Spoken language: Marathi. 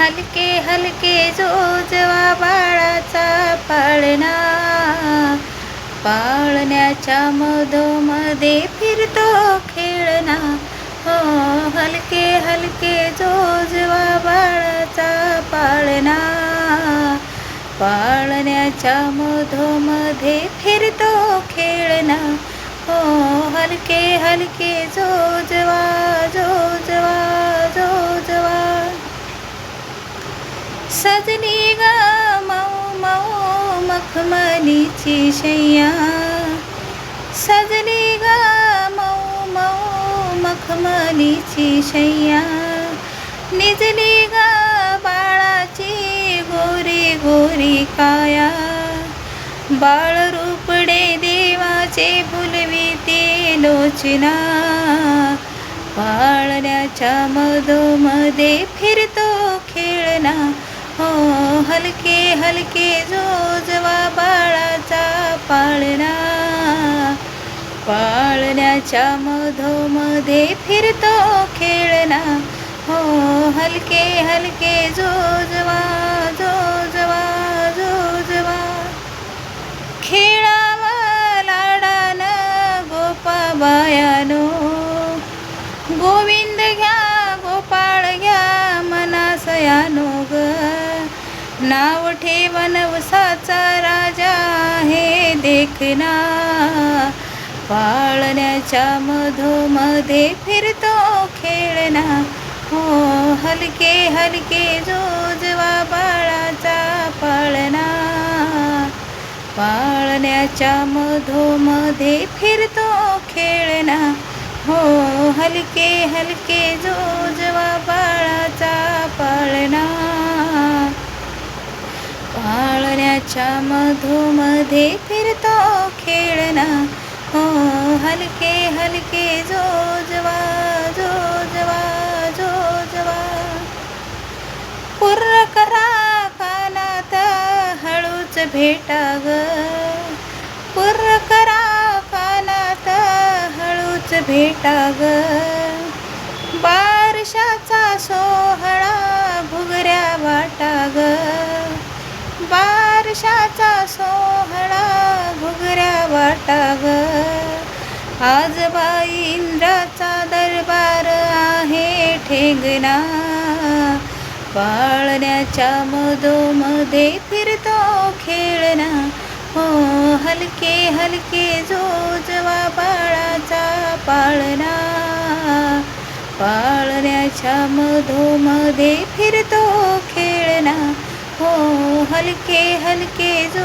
हलके हलके जोजवा बाळाचा पाळणा. पाळण्याच्या मधोमध्ये फिरतो खेळणा. हो हलके हलके जोजवा बाळाचा पाळणा. पाळण्याच्या मधोमध्ये फिरतो खेळणा. हो हलके हलके जोजवा जो सजनी ग मऊ मऊ मखमलीची शय्या सजनी ग मऊ मऊ मखमलीची शय्या निजली ग बाळाची गोरी गोरी काया. बाळ रूपडे देवाचे फुलवी ते लोचना. पाळण्याच्या मधोमध्ये फिरतो खेळना हलके हलके जोजवा बाळाचा पाळणा. पाळण्याच्या मधोमध्ये फिरतो खेळणा. हो हलके हलके जोजवा जोजवा जोजवा खेळावा लाडानं गोपाबायानो नाव ठेवन वसाचा राजा हे देखना. पाळण्याच्या मधोमध्ये फिरतो खेळना हो हलके हलके जोजवा बाळाचा पाळणा. पाळण्याच्या मधोमध्ये फिरतो खेळना हो हलके हलके जोजवा बाळा मध्ये फिरतो खेळना हो हलके हलके जोजवा जोजवा जोजवा पुर्र करा कानात हळूच भेटा ग पुर्र करा कानात हळूच भेटा ग बारशाचा सोहळा भुगऱ्या वाटा ग बारशाचा घुगऱ्या आज बाई इंद्राचा दरबार आहे ठेंगणा. पाळण्याच्या मधोमध्ये फिरतो खेळणा. हो हलके हलके जोजवा बाळाचा पाळणा. पाळण्याच्या मधोमध्ये फिरतो खेळणा. हो हलके हलके जो